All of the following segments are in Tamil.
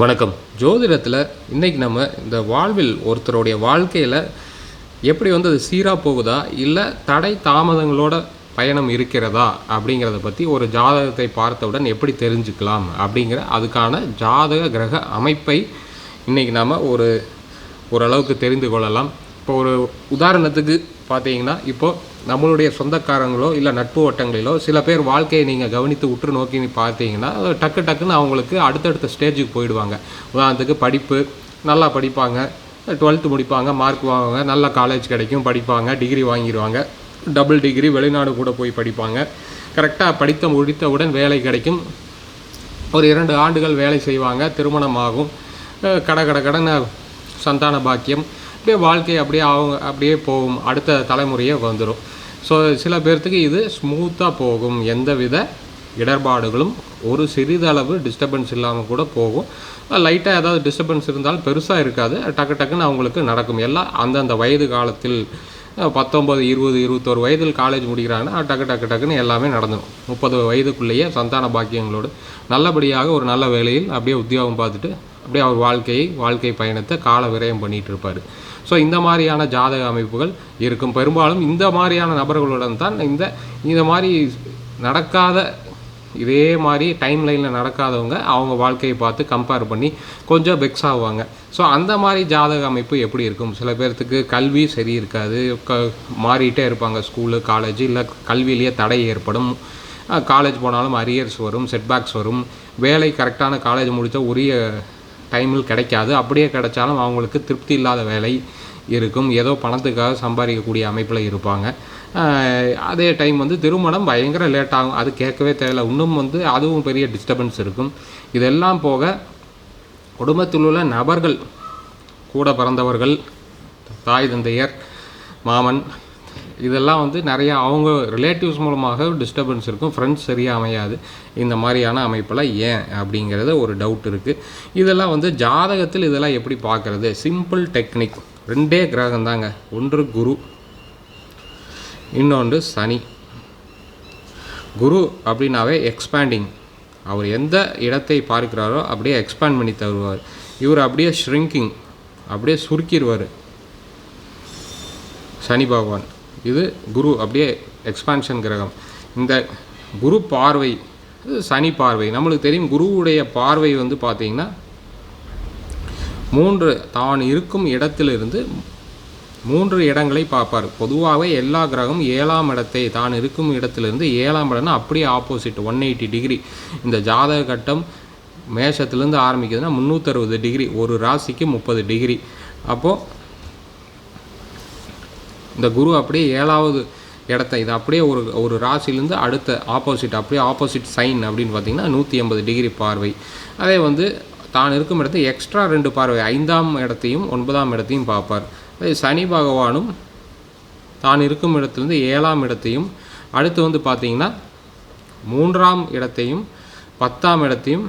வணக்கம். ஜோதிடத்தில் இன்றைக்கி நம்ம இந்த வாழ்வில் ஒருத்தருடைய வாழ்க்கையில் எப்படி வந்து அது சீராக போகுதா இல்லை தடை தாமதங்களோட பயணம் இருக்கிறதா அப்படிங்கிறத பற்றி ஒரு ஜாதகத்தை பார்த்தவுடன் எப்படி தெரிஞ்சுக்கலாம் அப்படிங்கிற அதுக்கான ஜாதக கிரக அமைப்பை இன்றைக்கி நாம் ஒரு ஓரளவுக்கு தெரிந்து கொள்ளலாம். இப்போ ஒரு உதாரணத்துக்கு பார்த்தீங்கன்னா இப்போது நம்மளுடைய சொந்தக்காரங்களோ இல்லை நட்பு வட்டங்களிலோ சில பேர் வாழ்க்கையை நீங்கள் கவனித்து உற்று நோக்கி பார்த்தீங்கன்னா டக்கு டக்குன்னு அவங்களுக்கு அடுத்தடுத்த ஸ்டேஜுக்கு போயிடுவாங்க. உதாரணத்துக்கு படிப்பு நல்லா படிப்பாங்க டுவெல்த்து முடிப்பாங்க மார்க் வாங்குவாங்க நல்ல காலேஜ் கிடைக்கும் படிப்பாங்க டிகிரி வாங்கிடுவாங்க டபுள் டிகிரி வெளிநாடு கூட போய் படிப்பாங்க. கரெக்டாக படித்த முடித்தவுடன் வேலை கிடைக்கும். ஒரு இரண்டு ஆண்டுகள் வேலை செய்வாங்க திருமணம் ஆகும். கடை கட கட கடன சந்தான பாக்கியம். அப்படியே வாழ்க்கை அப்படியே அவங்க அப்படியே போகும். அடுத்த தலைமுறையே வந்துடும் ஸோ சில பேர்த்துக்கு இது ஸ்மூத்தாக போகும். எந்தவித இடர்பாடுகளும் ஒரு சிறிதளவு டிஸ்டர்பன்ஸ் இல்லாமல் கூட போகும். லைட்டாக ஏதாவது டிஸ்டர்பன்ஸ் இருந்தாலும் பெருசாக இருக்காது. டக்கு டக்குன்னு அவங்களுக்கு நடக்கும். எல்லாம் அந்தந்த வயது காலத்தில் பத்தொம்பது பத்தொன்பது இருபது இருபத்தோரு வயதில் காலேஜ் முடிக்கிறாங்கன்னா டக்கு டக்கு டக்குன்னு எல்லாமே நடந்துடும் முப்பது வயதுக்குள்ளேயே சந்தான பாக்கியங்களோடு நல்லபடியாக ஒரு நல்ல வேலையில் அப்படியே உத்தியோகம் பார்த்துட்டு அப்படியே அவர் வாழ்க்கையை வாழ்க்கை பயணத்தை கால விரயம் பண்ணிகிட்டு இருப்பார். ஸோ இந்த மாதிரியான ஜாதக அமைப்புகள் இருக்கும். பெரும்பாலும் இந்த மாதிரியான நபர்களுடன் தான் இந்த இந்த மாதிரி நடக்காத இதே மாதிரி டைம் லைனில் நடக்காதவங்க அவங்க வாழ்க்கையை பார்த்து கம்பேர் பண்ணி கொஞ்சம் பெக்ஸ் ஆகுவாங்க ஸோ அந்த மாதிரி ஜாதக அமைப்பு எப்படி இருக்கும்? சில பேர்த்துக்கு கல்வி சரி இருக்காது. க மாறிட்டே இருப்பாங்க. ஸ்கூலு காலேஜ் இல்லை கல்வியிலேயே தடை ஏற்படும். காலேஜ் போனாலும் அரியர்ஸ் வரும் செட்பேக்ஸ் வரும். வேலை கரெக்டான காலேஜ் முடித்த உரிய டைமில் கிடைக்காது. அப்படியே கிடைச்சாலும் அவங்களுக்கு திருப்தி இல்லாத வேலை. இருக்கும். ஏதோ பணத்துக்காக சம்பாதிக்கக்கூடிய அமைப்பில் இருப்பாங்க. அதே டைம் வந்து திருமணம் பயங்கர லேட் ஆகும். அது கேட்கவே தேவையில்ல. இன்னும் வந்து அதுவும் பெரிய டிஸ்டர்பன்ஸ் இருக்கும். இதெல்லாம் போக குடும்பத்தில் உள்ள நபர்கள் கூட பிறந்தவர்கள் தாய் தந்தையர் மாமன் இதெல்லாம் வந்து நிறையா அவங்க ரிலேட்டிவ்ஸ் மூலமாக டிஸ்டர்பன்ஸ் இருக்கும். ஃப்ரெண்ட்ஸ் சரியாக அமையாது. இந்த மாதிரியான அமைப்பில் ஏன் அப்படிங்கிறது ஒரு டவுட் இருக்குது இதெல்லாம் வந்து ஜாதகத்தில் இதெல்லாம் எப்படி பார்க்குறது? சிம்பிள் டெக்னிக் ரெண்டே கிரகம் தாங்க. ஒன்று குரு இன்னொன்று சனி. குரு அப்படின்னாவே எக்ஸ்பேண்டிங் அவர் எந்த இடத்தை பார்க்கிறாரோ அப்படியே எக்ஸ்பேண்ட் பண்ணி தருவார். இவர் அப்படியே ஷ்ரிங்கிங் அப்படியே சுருக்கிடுவார் சனி பகவான். இது குரு அப்படியே எக்ஸ்பான்ஷன் கிரகம். இந்த குரு பார்வை சனி பார்வை. நம்மளுக்கு தெரியும் குருவுடைய பார்வை வந்து பார்த்தீங்கன்னா மூன்று தான் இருக்கும் இடத்திலிருந்து மூன்று இடங்களை பார்ப்பார். பொதுவாகவே எல்லா கிரகமும் ஏழாம் இடத்தை தான் இருக்கும் இடத்திலிருந்து ஏழாம் இடம்னா அப்படியே ஆப்போசிட் ஒன் எயிட்டி டிகிரி இந்த ஜாதக கட்டம் மேஷத்துலேருந்து ஆரம்பிக்குதுன்னா முந்நூற்றறுபது டிகிரி ஒரு ராசிக்கு முப்பது டிகிரி அப்போது இந்த குரு அப்படியே ஏழாவது இடத்த இது அப்படியே ஒரு ஒரு ராசிலேருந்து அடுத்த ஆப்போசிட் அப்படியே ஆப்போசிட் சைன் அப்படின்னு பார்த்தீங்கன்னா நூற்றி எண்பது டிகிரி பார்வை. அதே வந்து தான் இருக்கும் இடத்து எக்ஸ்ட்ரா ரெண்டு பார்வை ஐந்தாம் இடத்தையும் ஒன்பதாம் இடத்தையும் பார்ப்பார். அதே சனி பகவானும் தான் இருக்கும் இடத்துலேருந்து ஏழாம் இடத்தையும் அடுத்து வந்து பார்த்தீங்கன்னா மூன்றாம் இடத்தையும் பத்தாம் இடத்தையும்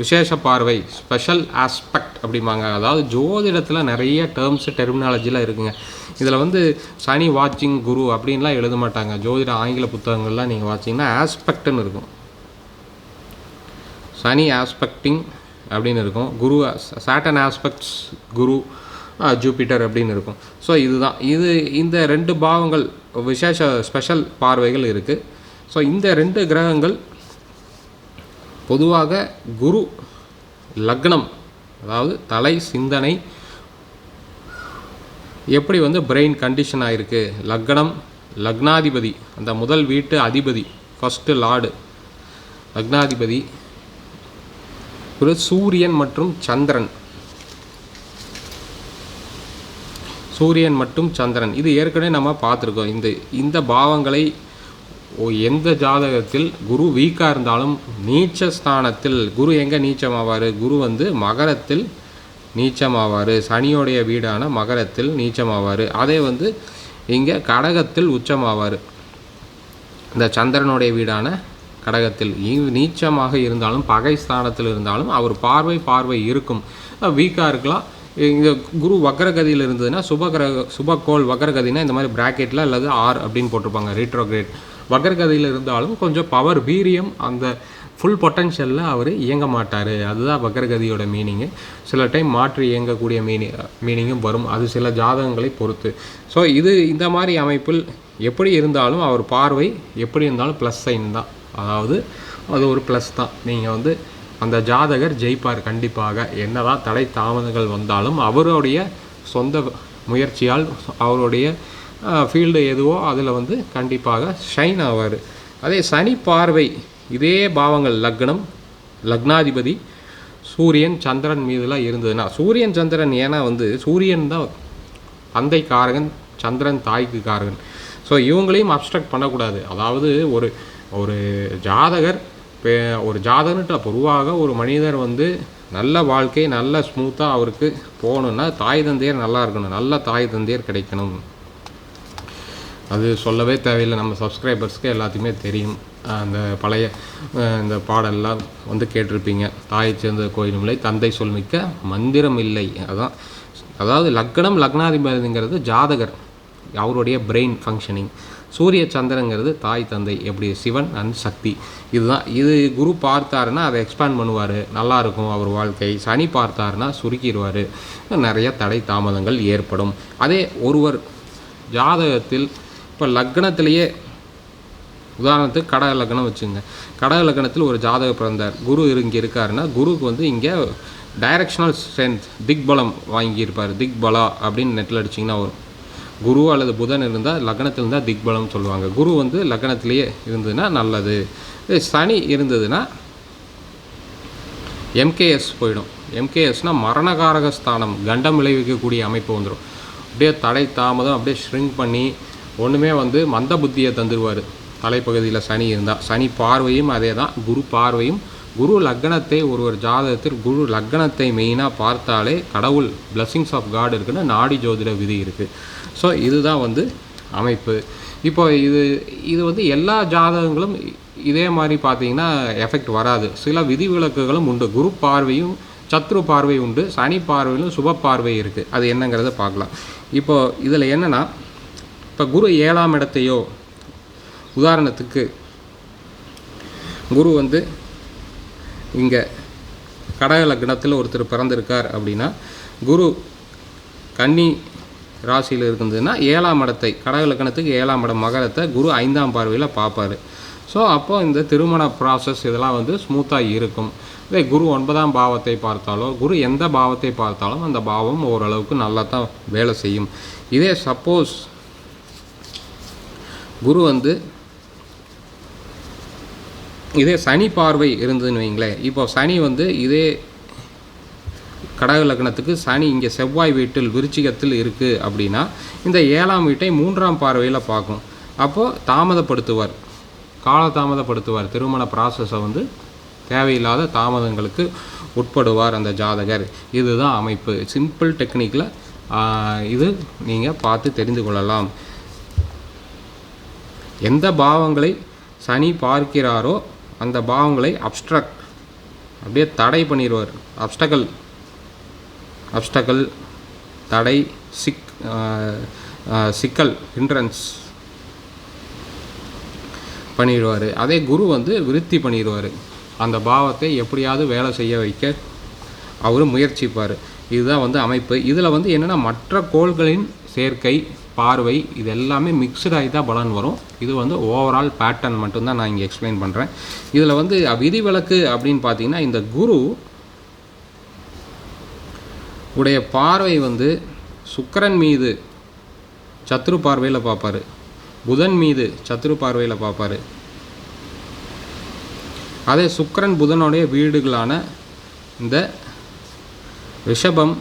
விசேஷ பார்வை ஸ்பெஷல் ஆஸ்பெக்ட் அப்படிம்பாங்க. அதாவது ஜோதிடத்தில் நிறைய டேர்ம்ஸு டெர்மினாலஜிலாம் இருக்குங்க. இதில் வந்து சனி வாட்சிங் குரு அப்படின்லாம் எழுத மாட்டாங்க. ஜோதிட ஆங்கில புத்தகங்கள்லாம் நீங்கள் வாட்சிங்கன்னா ஆஸ்பெக்ட்னு இருக்கும். சனி ஆஸ்பெக்டிங் அப்படின்னு இருக்கும். Guru Saturn aspects Guru Jupiter அப்படின்னு இருக்கும். ஸோ இதுதான். இது இந்த ரெண்டு பாவங்கள் விசேஷ ஸ்பெஷல் பார்வைகள் இருக்குது ஸோ இந்த ரெண்டு கிரகங்கள் பொதுவாக குரு லக்னம் அதாவது தலை சிந்தனை எப்படி வந்து பிரெயின் கண்டிஷன் ஆகிருக்கு லக்னம் லக்னாதிபதி அந்த முதல் வீட்டு அதிபதி ஃபஸ்ட்டு லார்டு லக்னாதிபதி ஒரு சூரியன் மற்றும் சந்திரன். சூரியன் மற்றும் சந்திரன் இது ஏற்கனவே நம்ம பார்த்துருக்கோம். இந்த இந்த பாவங்களை எந்த ஜாதகத்தில் குரு வீக்காக இருந்தாலும் நீச்ச ஸ்தானத்தில் குரு எங்கே நீச்சமாவார்? குரு வந்து மகரத்தில் நீச்சமாவார். சனியோடைய வீடான மகரத்தில் நீச்சமாவார். அதே வந்து இங்கே கடகத்தில் உச்சமாவார். இந்த சந்திரனுடைய வீடான கடகத்தில் நீச்சமாக இருந்தாலும் பகை ஸ்தானத்தில் இருந்தாலும் அவர் பார்வை பார்வை இருக்கும். வீக்காக இருக்கலாம். இந்த குரு வக்ரகதியில் இருந்ததுன்னா சுபகிரக சுபக்கோள் வக்ரகதினா இந்த மாதிரி ப்ராக்கெட்டில் அல்லது ஆர் அப்படின்னு போட்டிருப்பாங்க ரீட்ரோகிரேட் வக்ரகதியில் இருந்தாலும் கொஞ்சம் பவர் வீரியம் அந்த ஃபுல் பொட்டன்ஷியலில் அவர் இயங்க மாட்டார். அதுதான் வக்ரகதியோட மீனிங்கு சில டைம் மாற்றி இயங்கக்கூடிய மீனிங் மீனிங்கும் வரும். அது சில ஜாதகங்களை பொறுத்து. ஸோ இது இந்த மாதிரி அமைப்பில் எப்படி இருந்தாலும் அவர் பார்வை எப்படி இருந்தாலும் ப்ளஸ் சைன் தான். அதாவது அது ஒரு ப்ளஸ் தான். நீங்கள் வந்து அந்த ஜாதகர் ஜெயிப்பார் கண்டிப்பாக. என்னதான் தடை தாமதங்கள் வந்தாலும் அவருடைய சொந்த முயற்சியால் அவருடைய ஃபீல்டு எதுவோ அதில் வந்து கண்டிப்பாக ஷைன் ஆவார். அதே சனி பார்வை இதே பாவங்கள் லக்னம் லக்னாதிபதி சூரியன் சந்திரன் மீதுலாம் இருந்ததுன்னா சூரியன் சந்திரன் ஏன்னா வந்து சூரியன் தான் தந்தை காரகன் சந்திரன் தாய்க்கு காரகன் ஸோ இவங்களையும் அப்ஸ்ட்ரக்ட் பண்ணக்கூடாது. அதாவது ஒரு ஒரு ஜாதகர் பே- ஒரு ஜாதகன்ட்டு பொதுவாக ஒரு மனிதர் வந்து நல்ல வாழ்க்கை நல்ல ஸ்மூத்தாக அவருக்கு போகணுன்னா தாய் தந்தையர் நல்லா இருக்கணும். நல்ல தாய் தந்தையர் கிடைக்கணும். அது சொல்லவே தேவையில்லை. நம்ம சப்ஸ்கிரைபர்ஸ்க்கு எல்லாத்தையுமே தெரியும். அந்த பழைய இந்த பாடல்லாம் வந்து கேட்டிருப்பீங்க. தாயை சேர்ந்த கோயிலும் தந்தை சொல்மிக்க மந்திரம் இல்லை. அதான் அதாவது லக்னம் லக்னாதிபதிங்கிறது ஜாதகர். அவருடைய பிரெயின் ஃபங்க்ஷனிங் சூரிய சந்திரங்கிறது தாய் தந்தை எப்படி சிவன் அண்ட் சக்தி. இதுதான் இது குரு பார்த்தாருன்னா அதை எக்ஸ்பேண்ட் பண்ணுவார். நல்லாயிருக்கும் அவர் வாழ்க்கை. சனி பார்த்தாருன்னா சுருக்கிடுவார் நிறைய தடை தாமதங்கள் ஏற்படும். அதே ஒருவர் ஜாதகத்தில் இப்போ லக்னத்திலேயே உதாரணத்துக்கு கடக லக்னம் வச்சுங்க. கடக லக்னத்தில் ஒரு ஜாதக பிறந்தார். குரு இங்கே இருக்காருன்னா குருக்கு வந்து இங்கே டைரக்ஷனல் ஸ்ட்ரென்த் திக்பலம் வாங்கியிருப்பார். திக்பலா அப்படின்னு நெட்டில் அடிச்சிங்கன்னா வரும். குரு அல்லது புதன் இருந்தால் லக்னத்தில் இருந்தால் திக்பலம் சொல்லுவாங்க. குரு வந்து லக்னத்திலேயே இருந்ததுன்னா நல்லது. சனி இருந்ததுன்னா எம்கேஎஸ் போயிடும். எம்கேஎஸ்னால் மரணகாரக ஸ்தானம் கண்டம் விளைவிக்கக்கூடிய அமைப்பு வந்துடும் அப்படியே தடை தாமதம் அப்படியே ஷ்ரிங்க் பண்ணி ஒன்றுமே வந்து மந்த புத்தியை தந்துடுவார் தலைப்பகுதியில் சனி இருந்தால் சனி பார்வையும் அதே தான் குரு பார்வையும் குரு லக்னத்தை ஒருவர் ஜாதகத்தில் குரு லக்னத்தை மெயினாக பார்த்தாலே கடவுள் பிளஸ்ஸிங்ஸ் ஆஃப் காட் இருக்குன்னு நாடி ஜோதிட விதி இருக்குது ஸோ இதுதான் வந்து அமைப்பு. இப்போ இது இது வந்து எல்லா ஜாதகங்களும் இதே மாதிரி பார்த்தீங்கன்னா எஃபெக்ட் வராது. சில விதிவிலக்குகளும் உண்டு. குரு பார்வையும் சத்ரு பார்வை உண்டு. சனி பார்வையிலும் சுப பார்வை இருக்குது அது என்னங்கிறத பார்க்கலாம். இப்போது இதில் என்னென்னா இப்போ குரு ஏழாம் இடத்தையோ உதாரணத்துக்கு குரு வந்து இங்கே கடக லக்னத்தில் ஒருத்தர் பிறந்திருக்கார் அப்படின்னா குரு கன்னி ராசியில் இருந்ததுன்னா ஏழாம் இடத்தை கடக ஏழாம் இடம் மகரத்தை குரு ஐந்தாம் பார்வையில் பார்ப்பார். ஸோ அப்போது இந்த திருமண ப்ராசஸ் இதெல்லாம் வந்து ஸ்மூத்தாக இருக்கும். இதே குரு ஒன்பதாம் பாவத்தை பார்த்தாலோ குரு எந்த பாவத்தை பார்த்தாலும் அந்த பாவம் ஓரளவுக்கு நல்லா தான் வேலை செய்யும். இதே சப்போஸ் குரு வந்து இதே சனி பார்வை இருந்ததுன்னு வைங்களேன். இப்போ சனி வந்து இதே கடக லக்னத்துக்கு சனி இங்கே செவ்வாய் வீட்டில் விருச்சிகத்தில் இருக்குது அப்படின்னா இந்த ஏழாம் வீட்டை மூன்றாம் பார்வையில் பார்க்கும். அப்போது தாமதப்படுத்துவார். கால தாமதப்படுத்துவார். திருமண ப்ராசஸை வந்து தேவையில்லாத தாமதங்களுக்கு உட்படுவார் அந்த ஜாதகர். இதுதான் அமைப்பு. சிம்பிள் டெக்னிக்கில் இது நீங்கள் பார்த்து தெரிந்து கொள்ளலாம். எந்த பாவங்களை சனி பார்க்கிறாரோ அந்த பாவங்களை அப்ஸ்ட்ரக்ட் அப்படியே தடை பண்ணிடுவார். அப்ஸ்டக்கல் அப்ஸ்டக்கல் தடை சிக் சிக்கல் ஹின்ட்ரன்ஸ் பண்ணிடுவார். அதே குரு வந்து விருத்தி பண்ணிடுவார். அந்த பாவத்தை எப்படியாவது வேலை செய்ய வைக்க அவர் முயற்சிப்பார். இதுதான் வந்து அமைப்பு. இதில் வந்து என்னென்னா மற்ற கோள்களின் சேர்க்கை பார்வை இது எல்லாமே மிக்சடாகி தான் பலன் வரும். இது வந்து ஓவரால் பேட்டர்ன் மட்டும்தான் நான் இங்கே எக்ஸ்பிளைன் பண்ணுறேன் இதில் வந்து விதிவிலக்கு அப்படின்னு பார்த்தீங்கன்னா இந்த குரு உடைய பார்வை வந்து சுக்கரன் மீது சத்ரு பார்வையில் பார்ப்பாரு. புதன் மீது சத்ரு பார்வையில் பார்ப்பாரு. அதே சுக்கரன் புதனுடைய வீடுகளான இந்த ரிஷபம்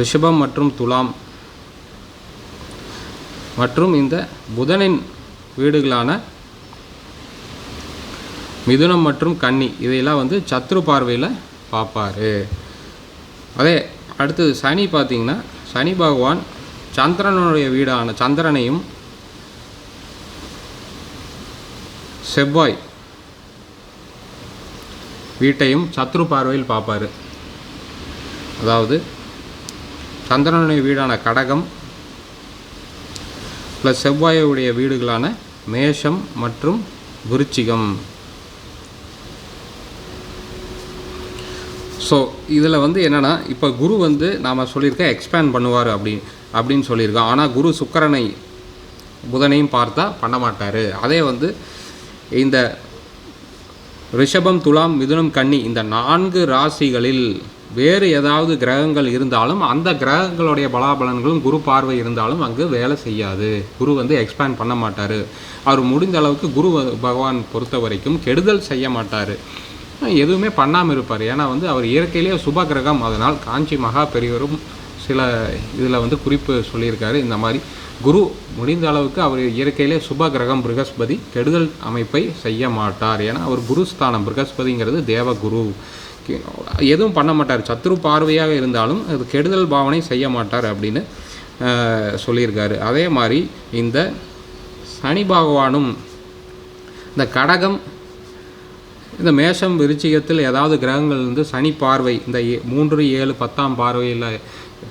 ரிஷபம் மற்றும் துலாம். மற்றும் இந்த புதனின் வீடுகளான மிதுனம் மற்றும் கன்னி இதையெல்லாம் வந்து சத்ரு பார்வையில் பார்ப்பாரு. அதே அடுத்தது சனி பார்த்தீங்கன்னா சனி பகவான் சந்திரனுடைய வீடான சந்திரனையும் செவ்வாய் வீட்டையும் சத்ரு பார்வையில் பார்ப்பாரு. அதாவது சந்திரனுடைய வீடான கடகம் ப்ளஸ் செவ்வாயுடைய வீடுகளான மேஷம் மற்றும் விருச்சிகம். ஸோ இதில் வந்து என்னென்னா இப்போ குரு வந்து நாம் சொல்லியிருக்க எக்ஸ்பேண்ட் பண்ணுவார் அப்படி அப்படின்னு சொல்லியிருக்கோம் ஆனால் குரு சுக்கரனை புதனையும் பார்த்தா பண்ண மாட்டார். அதே வந்து இந்த ரிஷபம் துலாம் மிதுனம் கன்னி இந்த நான்கு ராசிகளில் வேறு ஏதாவது கிரகங்கள் இருந்தாலும் அந்த கிரகங்களுடைய பலாபலன்களும் குரு பார்வை இருந்தாலும் அங்கு வேலை செய்யாது. குரு வந்து எக்ஸ்பேண்ட் பண்ண மாட்டார். அவர் முடிந்த அளவுக்கு குரு பகவான் பொறுத்த வரைக்கும் கெடுதல் செய்ய மாட்டார். எதுவுமே பண்ணாமல் இருப்பார். ஏன்னா வந்து அவர் இயற்கையிலேயே சுப கிரகம். அதனால் காஞ்சி மகா பெரியவரும் சில இதில் வந்து குறிப்பு சொல்லியிருக்காரு. இந்த மாதிரி குரு முடிந்த அளவுக்கு அவர் இயற்கையிலே சுப கிரகம் ப்ரகஸ்பதி கெடுதல் அமைப்பை செய்ய மாட்டார். ஏன்னா அவர் குருஸ்தானம் ப்ரகஸ்பதிங்கிறது தேவகுரு எதுவும் பண்ண மாட்டார். சத்ரு பார்வையாக இருந்தாலும் அது கெடுதல் பாவனை செய்ய மாட்டார் அப்படின்னு சொல்லியிருக்காரு. அதே மாதிரி இந்த சனி பகவானும் இந்த கடகம் இந்த மேஷம் விருச்சிகத்தில் ஏதாவது கிரகங்கள் வந்து சனி பார்வை இந்த ஏ- மூன்று ஏழு பத்தாம் பார்வையில்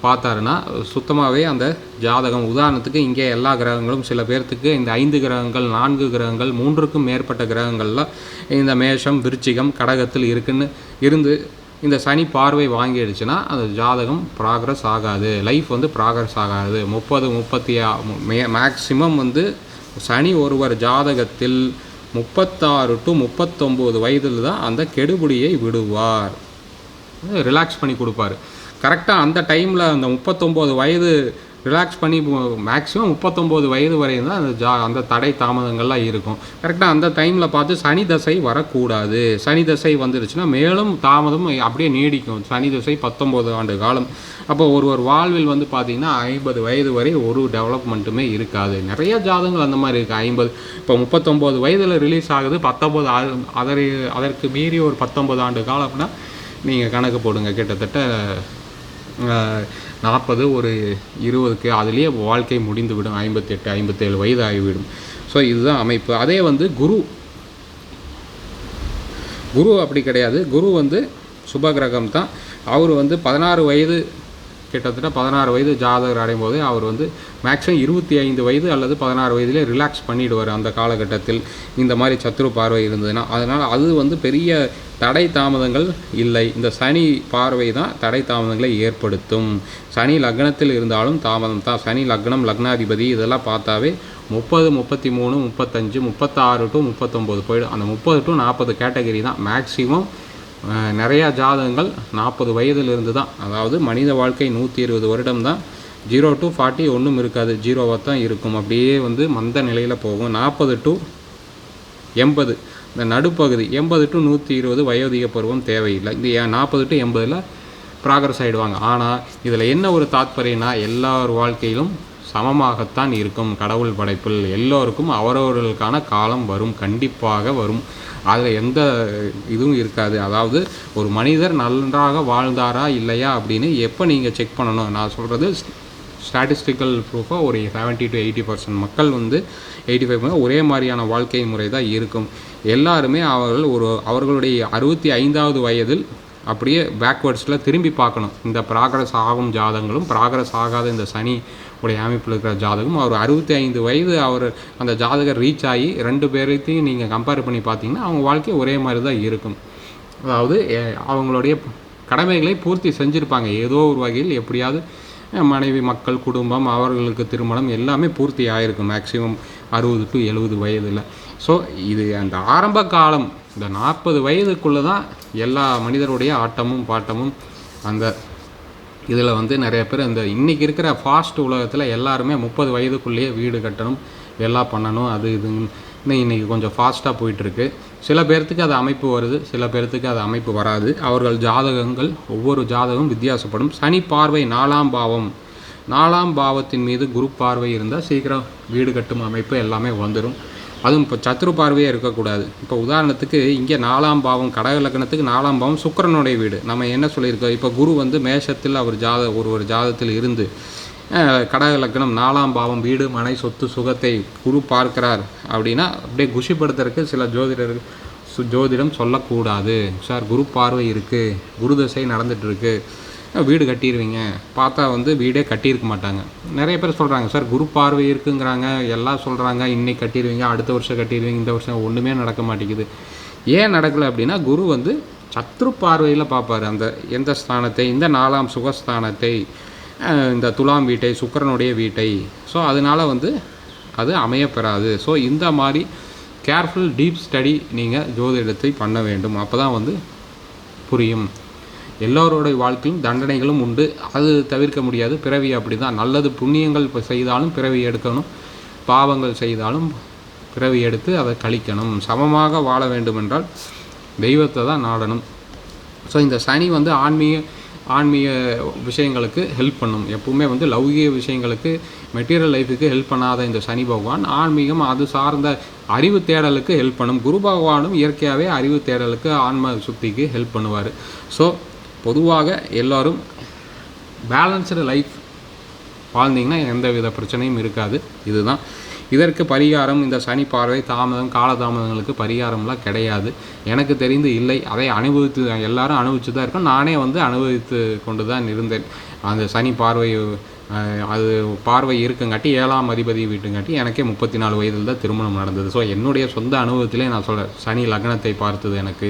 பார்த்தாருன்னா சுத்தமாகவே அந்த ஜாதகம் உதாரணத்துக்கு இங்கே எல்லா கிரகங்களும் சில பேர்த்துக்கு இந்த ஐந்து கிரகங்கள் நான்கு கிரகங்கள் மூன்றுக்கும் மேற்பட்ட கிரகங்களில் இந்த மேஷம் விருச்சிகம் கடகத்தில் இருக்குன்னு இருந்து இந்த சனி பார்வை வாங்கிடுச்சுன்னா அந்த ஜாதகம் ப்ராக்ரஸ் ஆகாது. லைஃப் வந்து ப்ராக்ரஸ் ஆகாது. முப்பது முப்பத்தி மேக்சிமம் வந்து சனி ஒருவர் ஜாதகத்தில் முப்பத்தாறு டு முப்பத்தொம்போது வயதில் தான் அந்த கெடுபிடியை விடுவார். ரிலாக்ஸ் பண்ணி கொடுப்பாரு. கரெக்டாக அந்த டைமில் அந்த முப்பத்தொம்போது வயது ரிலாக்ஸ் பண்ணி மேக்ஸிமம் முப்பத்தொம்போது வயது வரையும் தான் அந்த ஜா அந்த தடை தாமதங்கள்லாம் இருக்கும். கரெக்டாக அந்த டைமில் பார்த்து சனி தசை வரக்கூடாது. சனி தசை வந்துருச்சுன்னா மேலும் தாமதம் அப்படியே நீடிக்கும். சனி தசை பத்தொம்போது ஆண்டு காலம். அப்போ ஒரு ஒரு வாழ்வில் வந்து பார்த்திங்கன்னா ஐம்பது வயது வரை ஒரு டெவலப்மெண்ட்டுமே இருக்காது. நிறைய ஜாதகங்கள் அந்த மாதிரி இருக்குது ஐம்பது இப்போ முப்பத்தொம்போது வயதில் ரிலீஸ் ஆகுது. பத்தொம்போது அதற்கு அதற்கு மீறி ஒரு பத்தொம்பது ஆண்டு காலம்னா நீங்கள் கணக்கு போடுங்க. கிட்டத்தட்ட நாற்பது ஒரு இருபதுக்கு அதுலேயே வாழ்க்கை முடிந்துவிடும். ஐம்பத்தெட்டு ஐம்பத்தேழு வயது ஆகிவிடும் ஸோ இதுதான் அமைப்பு. அதே வந்து குரு. குரு அப்படி கிடையாது. குரு வந்து சுபகிரகம் தான் அவர் வந்து பதினாறு வயது கிட்டத்தட்ட பதினாறு வயது ஜாதகர் அடையும் போது அவர் வந்து மேக்ஸிமம் இருபத்தி ஐந்து வயது அல்லது பதினாறு வயதிலே ரிலாக்ஸ் பண்ணிடுவார் அந்த காலகட்டத்தில். இந்த மாதிரி சத்ரு பார்வை இருந்ததுன்னா அதனால் அது வந்து பெரிய தடை தாமதங்கள் இல்லை. இந்த சனி பார்வை தான் தடை தாமதங்களை ஏற்படுத்தும். சனி லக்னத்தில் இருந்தாலும் தாமதம் தான். சனி லக்னம் லக்னாதிபதி இதெல்லாம் பார்த்தாவே முப்பது முப்பத்தி மூணு முப்பத்தஞ்சு முப்பத்தாறு டு முப்பத்தொம்போது போயிடும். அந்த முப்பது டு நாற்பது கேட்டகரி தான் மேக்ஸிமம் நிறையா ஜாதகங்கள் நாற்பது வயதிலிருந்து தான் அதாவது மனித வாழ்க்கை நூற்றி இருபது வருடம் தான் ஜீரோ டு ஃபார்ட்டி ஒன்றும் இருக்காது. ஜீரோவாக தான் இருக்கும். அப்படியே வந்து மந்த நிலையில் போகும். நாற்பது டு எண்பது. இந்த நடுப்பகுதி எண்பது டு நூற்றி இருபது வயோதிக பருவம் தேவையில்லை. இந்த நாற்பது டு எண்பதில் ப்ராக்ரஸ் ஆகிடுவாங்க ஆனால் இதில் என்ன ஒரு தாத்பரியனா எல்லார் வாழ்க்கையிலும் சமமாகத்தான் இருக்கும் கடவுள் படைப்பில். எல்லோருக்கும் அவரவர்களுக்கான காலம் வரும் கண்டிப்பாக வரும். அதில் எந்த இதுவும் இருக்காது. அதாவது ஒரு மனிதர் நன்றாக வாழ்ந்தாரா இல்லையா அப்படின்னு எப்போ நீங்கள் செக் பண்ணணும்? நான் சொல்கிறது ஸ்டாட்டிஸ்டிக்கல் ப்ரூஃபாக ஒரு 70 டு எயிட்டி பர்சன்ட் மக்கள் வந்து எயிட்டி ஃபைவ் ஒரே மாதிரியான வாழ்க்கை முறை தான் இருக்கும். எல்லாருமே அவர்கள் ஒரு அவர்களுடைய அறுபத்தி ஐந்தாவது வயதில் அப்படியே பேக்வேர்ட்ஸில் திரும்பி பார்க்கணும். இந்த ப்ராக்ரஸ் ஆகும் ஜாதகங்களும் ப்ராக்ரஸ் ஆகாத இந்த சனி உடைய அமைப்பில் இருக்கிற ஜாதகம் அவர் அறுபத்தி ஐந்து வயது அவர் அந்த ஜாதகர் ரீச் ஆகி ரெண்டு பேர்த்தையும் நீங்கள் கம்பேர் பண்ணி பார்த்தீங்கன்னா அவங்க வாழ்க்கை ஒரே மாதிரி தான் இருக்கும். அதாவது அவங்களுடைய கடமைகளை பூர்த்தி செஞ்சுருப்பாங்க. ஏதோ ஒரு வகையில் எப்படியாவது மனைவி மக்கள் குடும்பம் அவர்களுக்கு திருமணம் எல்லாமே பூர்த்தி ஆகிருக்கும் மேக்ஸிமம் அறுபது டு எழுபது வயதில். ஸோ இது அந்த ஆரம்ப காலம். இந்த நாற்பது வயதுக்குள்ளே தான் எல்லா மனிதருடைய ஆட்டமும் பாட்டமும் அந்த இதில் வந்து நிறைய பேர் இந்த இன்றைக்கி இருக்கிற ஃபாஸ்ட் உலகத்தில் எல்லாருமே முப்பது வயதுக்குள்ளேயே வீடு கட்டணும் எல்லாம் பண்ணணும் அது இதுன்னு இன்றைக்கி கொஞ்சம் ஃபாஸ்ட்டாக போயிட்டுருக்கு. சில பேர்த்துக்கு அது அமைப்பு வருது சில பேர்த்துக்கு அது அமைப்பு வராது. அவர்கள் ஜாதகங்கள் ஒவ்வொரு ஜாதகம் வித்தியாசப்படும். சனி பார்வை நாலாம் பாவம். நாலாம் பாவத்தின் மீது குரு பார்வை இருந்தால் சீக்கிரம் வீடு கட்டும் அமைப்பு எல்லாமே வந்துடும் அதுவும் இப்போ சத்துரு பார்வையே இருக்கக்கூடாது. இப்போ உதாரணத்துக்கு இங்கே நாலாம் பாவம் கடக லக்னத்துக்கு நாலாம் பாவம் சுக்கிரனுடைய வீடு. நம்ம என்ன சொல்லியிருக்கோம்? இப்போ குரு வந்து மேஷத்தில் அவர் ஜாத ஒரு ஒரு ஜாதத்தில் இருந்து கடக லக்னம் நாலாம் பாவம் வீடு மனை சொத்து சுகத்தை குரு பார்க்கிறார் அப்படின்னா அப்படியே குஷிப்படுத்துறதுக்கு சில ஜோதிடர்கள் சு- ஜோதிடம் சொல்லக்கூடாது. சார் குரு பார்வை இருக்குது குரு தசை நடந்துகிட்ருக்கு வீடு கட்டிடுவீங்க பார்த்தா வந்து வீடே கட்டியிருக்க மாட்டாங்க. நிறைய பேர் சொல்கிறாங்க சார் குரு பார்வை இருக்குங்கிறாங்க. எல்லாம் சொல்கிறாங்க இன்னைக்கு கட்டிடுவீங்க அடுத்த வருஷம் கட்டிடுவீங்க இந்த வருஷம் ஒன்றுமே நடக்க மாட்டேங்குது. ஏன் நடக்கலை அப்படின்னா குரு வந்து சத்ரு பார்வையில் பார்ப்பார். அந்த எந்த ஸ்தானத்தை இந்த நாலாம் சுகஸ்தானத்தை இந்த துலாம் வீட்டை சுக்கரனுடைய வீட்டை. ஸோ அதனால வந்து அது அமையப்பெறாது. ஸோ இந்த மாதிரி கேர்ஃபுல் டீப் ஸ்டடி நீங்கள் ஜோதிடத்தை பண்ண வேண்டும். அப்போ தான் வந்து புரியும். எல்லோருடைய வாழ்க்கையும் தண்டனைகளும் உண்டு. அது தவிர்க்க முடியாது. பிறவி அப்படி தான் நல்லது புண்ணியங்கள் இப்போ செய்தாலும் பிறவி எடுக்கணும். பாவங்கள் செய்தாலும் பிறவி எடுத்து அதை கழிக்கணும். சமமாக வாழ வேண்டுமென்றால் தெய்வத்தை தான் நாடணும். ஸோ இந்த சனி வந்து ஆன்மீக ஆன்மீக விஷயங்களுக்கு ஹெல்ப் பண்ணும். எப்பவுமே வந்து லௌகிக விஷயங்களுக்கு மெட்டீரியல் லைஃபுக்கு ஹெல்ப் பண்ணாத இந்த சனி பகவான் ஆன்மீகம் அது சார்ந்த அறிவு தேடலுக்கு ஹெல்ப் பண்ணும். குரு பகவானும் இயற்கையாகவே அறிவு தேடலுக்கு ஆன்ம சுத்திக்கு ஹெல்ப் பண்ணுவார். ஸோ பொதுவாக எல்லாரும் பேலன்ஸ்டு லைஃப் வாழ்ந்தீங்கன்னா எந்த வித பிரச்சனையும் இருக்காது. இதுதான். இதற்கு பரிகாரம் இந்த சனி பார்வை தாமதம் காலதாமதங்களுக்கு பரிகாரம்லாம் கிடையாது. எனக்கு தெரிந்து இல்லை. அதை அனுபவித்து எல்லாரும் அனுபவித்து தான் இருக்கோம். நானே வந்து அனுபவித்து கொண்டு தான் இருந்தேன். அந்த சனி பார்வை அது பார்வை இருக்குங்காட்டி ஏழாம் அதிபதி வீட்டுங்காட்டி எனக்கே முப்பத்தி நாலு வயதில் தான் திருமணம் நடந்தது. ஸோ என்னுடைய சொந்த அனுபவத்திலே நான் சொல்கிறேன் சனி லக்னத்தை பார்த்தது எனக்கு.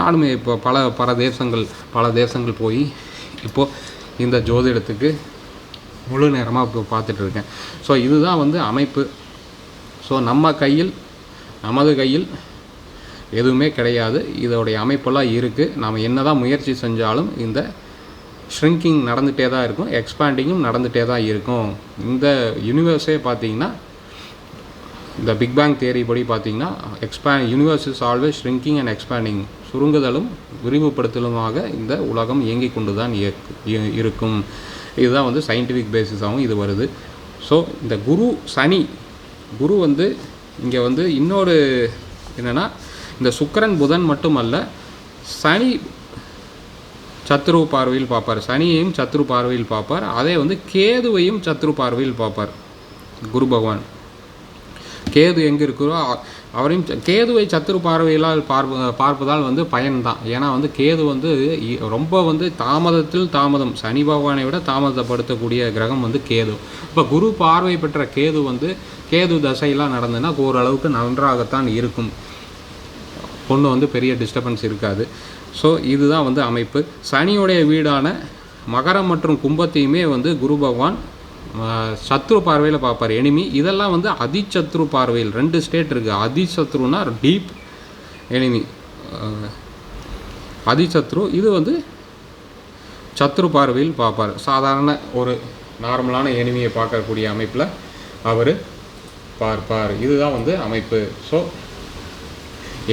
நானுமே இப்போ பல பல தேசங்கள் பல தேசங்கள் போய் இப்போது இந்த ஜோதிடத்துக்கு முழு நேரமாக இப்போ பார்த்துட்டு இருக்கேன் ஸோ இதுதான் வந்து அமைப்பு. ஸோ நம்ம கையில் நமது கையில் எதுவுமே கிடையாது. இதோடைய அமைப்பெல்லாம் இருக்குது நாம் என்ன தான் முயற்சி செஞ்சாலும் இந்த ஷ்ரிங்கிங் நடந்துகிட்டே தான் இருக்கும். எக்ஸ்பேண்டிங்கும் நடந்துகிட்டே தான் இருக்கும். இந்த யூனிவர்ஸே பார்த்தீங்கன்னா இந்த பிக் பேங் தியரி படி பார்த்தீங்கன்னா எக்ஸ்பே universe is always shrinking and expanding சுருங்குதலும் விரிவுபடுத்தலுமாக இந்த உலகம் இயங்கிக் கொண்டு தான் இயக் இருக்கும். இதுதான் வந்து சயின்டிஃபிக் பேசிஸாகவும் இது வருது. ஸோ இந்த குரு சனி குரு வந்து இங்கே வந்து இன்னொரு என்னென்னா இந்த சுக்கிரன் புதன் மட்டுமல்ல சனி சத்ரு பார்வையில் பார்ப்பார். சனியையும் சத்ரு பார்வையில் பார்ப்பார். அதே வந்து கேதுவையும் சத்ரு பார்வையில் பார்ப்பார். குரு பகவான். கேது எங்கே இருக்கிறோ அவரையும் கேதுவை சத்துரு பார்வையிலால் பார்ப்ப பார்ப்பதால் வந்து பயன்தான். ஏன்னா வந்து கேது வந்து ரொம்ப வந்து தாமதத்தில் தாமதம் சனி பகவானை விட தாமதப்படுத்தக்கூடிய கிரகம் வந்து கேது. இப்போ குரு பார்வை பெற்ற கேது வந்து கேது தசையெல்லாம் நடந்ததுன்னா ஓரளவுக்கு நன்றாகத்தான் இருக்கும். பொண்ணு வந்து பெரிய டிஸ்டர்பன்ஸ் இருக்காது. ஸோ இதுதான் வந்து அமைப்பு. சனியுடைய வீடான மகரம் மற்றும் கும்பத்தையுமே வந்து குரு பகவான் சத்ரு பார்வையில் பார்ப்பார். எனிமி இதெல்லாம் வந்து அதிசத்ரு பார்வையில் ரெண்டு ஸ்டேட் இருக்குது அதிசத்ருனா டீப் எனிமி அதிசத்ரு. இது வந்து சத்ரு பார்வையில் பார்ப்பார். சாதாரண ஒரு நார்மலான எனிமியை பார்க்கக்கூடிய அமைப்பில் அவர் பார்ப்பார். இதுதான் வந்து அமைப்பு. ஸோ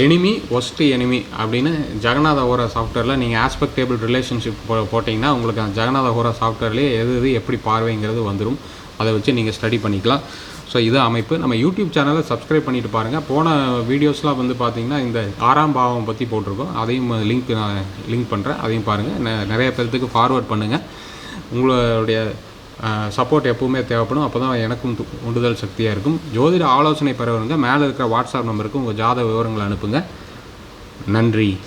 எனிமி ஒஸ்ட் எனிமி அப்படின்னு ஜெகநாத ஹோரா சாஃப்ட்வேரில் நீங்கள் ஆஸ்பெக்ட் டேபிள் ரிலேஷன்ஷிப் போ போட்டிங்கன்னா உங்களுக்கு அந்த ஜெகநாத ஹோரா சாஃப்ட்வேர்லேயே எது எது எப்படி பார்வைங்கிறது வந்துடும் அதை வச்சு நீங்கள் ஸ்டடி பண்ணிக்கலாம். ஸோ இது அமைப்பு. நம்ம யூடியூப் சேனலை சப்ஸ்கிரைப் பண்ணிட்டு பாருங்கள் போன வீடியோஸ்லாம் வந்து பார்த்தீங்கன்னா இந்த ஆறாம் பாவம் பற்றி போட்டிருக்கோம். அதையும் லிங்க் நான் லிங்க் பண்ணுறேன் அதையும் பாருங்கள் நிறைய பேர்த்துக்கு ஃபார்வர்ட் பண்ணுங்கள் உங்களுடைய சப்போர்ட் எப்பவுமே தேவைப்படும். அப்போ தான் எனக்கும் து- சக்தியாக இருக்கும். ஜோதிட ஆலோசனை பெறவருங்க மேலே இருக்கிற வாட்ஸ்அப் நம்பருக்கு உங்கள் ஜாத விவரங்களை அனுப்புங்க. நன்றி.